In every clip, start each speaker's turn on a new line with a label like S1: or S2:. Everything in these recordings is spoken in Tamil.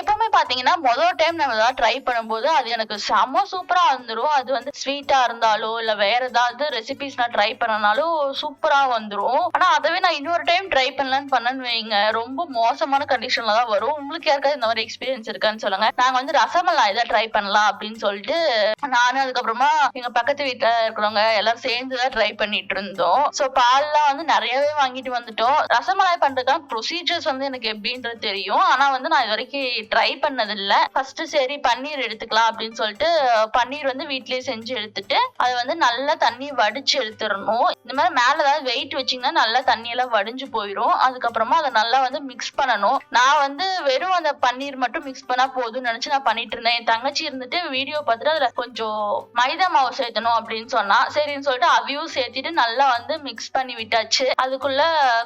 S1: எப்பவுமே பாத்தீங்கன்னா முதல் டைம் நம்ம ஏதாவது ட்ரை பண்ணும்போது அது எனக்கு செம சூப்பரா வந்துடும் அது வந்து ஸ்வீட்டா இருந்தாலோ இல்ல வேற ஏதாவது ரெசிபிஸ் நான் ட்ரை பண்ணனாலும் சூப்பரா வந்துடும் ஆனா அதவே நான் இன்னொரு டைம் ட்ரை பண்ணலான்னு பண்ணேன்னு வைங்க. ரொம்ப மோசமான கண்டிஷன்ல தான் வரும். உங்களுக்கு யாருக்காவது இந்த மாதிரி எக்ஸ்பீரியன்ஸ் இருக்கான்னு சொல்லுங்க. நாங்க வந்து ரசமலாய் தான் ட்ரை பண்ணலாம் அப்படின்னு சொல்லிட்டு நானும் அதுக்கப்புறமா எங்க பக்கத்து வீட்டுல இருக்கிறவங்க எல்லாம் சேர்ந்து தான் ட்ரை பண்ணிட்டு இருந்தோம். சோ பால்லாம் வந்து நிறையவே வாங்கிட்டு வந்துட்டோம். ரசமலாய் பண்றதுக்கான ப்ரொசீஜர்ஸ் வந்து எனக்கு எப்படின்றது தெரியும். ஆனா வந்து நான் இது வரைக்கும் ட்ரை பண்ணது இல்ல ஃபர்ஸ்ட் சரி பன்னீர் எடுத்துக்கலாம் அப்படின்னு சொல்லிட்டு பன்னீர் வந்து வீட்லயே செஞ்சு எடுத்துட்டு அதை வந்து நல்லா தண்ணி வடிச்சு எடுத்துடணும். இந்த மாதிரி மேல ஏதாவது வெயிட் வச்சீங்கன்னா நல்லா தண்ணி எல்லாம் வடிஞ்சு போயிடும் அதுக்கப்புறமா அதை நல்லா வந்து மிக்ஸ் பண்ணணும். நான் வந்து வெறும் அந்த பன்னீர் மட்டும் மிக்ஸ் பண்ணா போதும்னு நினைச்சு நான் பண்ணிட்டு இருந்தேன். என் தங்கச்சி இருந்துட்டு வீடியோ பார்த்துட்டு அதுல கொஞ்சம் மைதா மாவு சேர்த்தணும் அப்படின்னு சொன்னா சரின்னு சொல்லிட்டு அவியும் சேர்த்திட்டு நல்லா வந்து மிக்ஸ் பண்ணி விட்டாச்சு. அதுக்குள்ள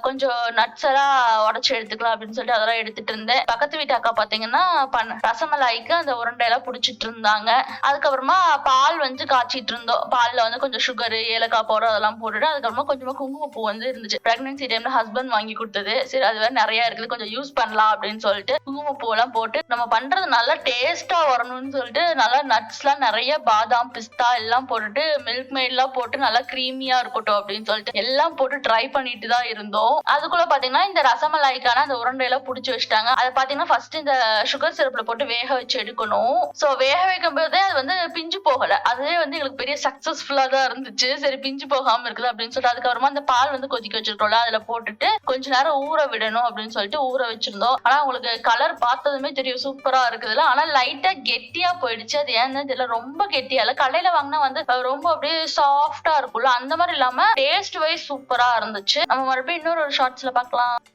S1: கொஞ்சம் நட்ஸ் எல்லாம் உடச்சு எடுத்துக்கலாம் அப்படின்னு சொல்லிட்டு அதெல்லாம் எடுத்துட்டு இருந்தேன். பக்கத்து வீட்டு அக்கா பாத்தீங்கன்னா பண்ண ரசமலாய்க்கு அந்த உருண்டையெல்லாம் புடிச்சிட்டு இருந்தாங்க. அதுக்கப்புறமா பால் வந்து காய்ச்சிட்டு இருந்தோம். பால்ல வந்து கொஞ்சம் சுகர் ஏலக்காய் பவுடர் அதெல்லாம் போட்டுட்டு அதுக்கப்புறமா கொஞ்சமா குங்குமப்பூ வந்து இருந்துச்சு. பிரெக்னன்சி டைம்ல ஹஸ்பண்ட் வாங்கி கொடுத்தது. சரி அது வேற நிறைய இருக்குது. கொஞ்சம் யூஸ் பண்ணலாம் அப்படின்னு சொல்லிட்டு குங்குமப்பூ எல்லாம் போட்டு நம்ம பண்றது நல்லா டேஸ்டா வரணும்னு சொல்லிட்டு நல்லா நட்ஸ் எல்லாம் நிறைய பாதாம் பிஸ்தா எல்லாம் போட்டுட்டு மில்க் மெய்ட் எல்லாம் போட்டு நல்லா கிரீமியா இருக்கட்டும் அப்படின்னு சொல்லிட்டு எல்லாம் போட்டு ட்ரை பண்ணிட்டு தான் இருந்தோம். அதுக்குள்ள பாத்தீங்கன்னா இந்த ரசமலாய்க்கான அந்த உருண்டையெல்லாம் புடிச்சு வச்சுட்டாங்க. அதை பாத்தீங்கன்னா ஃபர்ஸ்ட் இந்த சுகர் சிரப்ல போட்டு வேக வச்சு எடுக்கணும். சோ வேக வைக்கும் போதே அது வந்து பிஞ்சு போகல. அதுவே வந்து எங்களுக்கு பெரிய சக்சஸ்ஃபுல்லா தான் இருந்துச்சு. சரி பிஞ்சு போகாம இருக்குது அப்படின்னு சொல்லிட்டு அதுக்கப்புறமா அந்த பால் வந்து கொதிக்க வச்சிருக்கோம்ல அதுல போட்டுட்டு கொஞ்ச நேரம் ஊற விடணும் அப்படின்னு சொல்லிட்டு ஊற வச்சிருந்தோம். ஆனா உங்களுக்கு கலர் பார்த்ததுமே தெரியும் சூப்பரா இருக்குதுல ஆனா லைட்டா கெட்டியா போயிடுச்சு. அது ஏன்னு தெரியல ரொம்ப கெட்டியா இல்ல. கடையில வாங்கினா வந்து ரொம்ப அப்படியே சாஃப்டா இருக்கும்ல. அந்த மாதிரி இல்லாம டேஸ்ட் வைஸ் சூப்பரா இருந்துச்சு. நம்ம மறுபடியும் இன்னொரு ஷார்ட்ஸ்ல பார்க்கலாம்.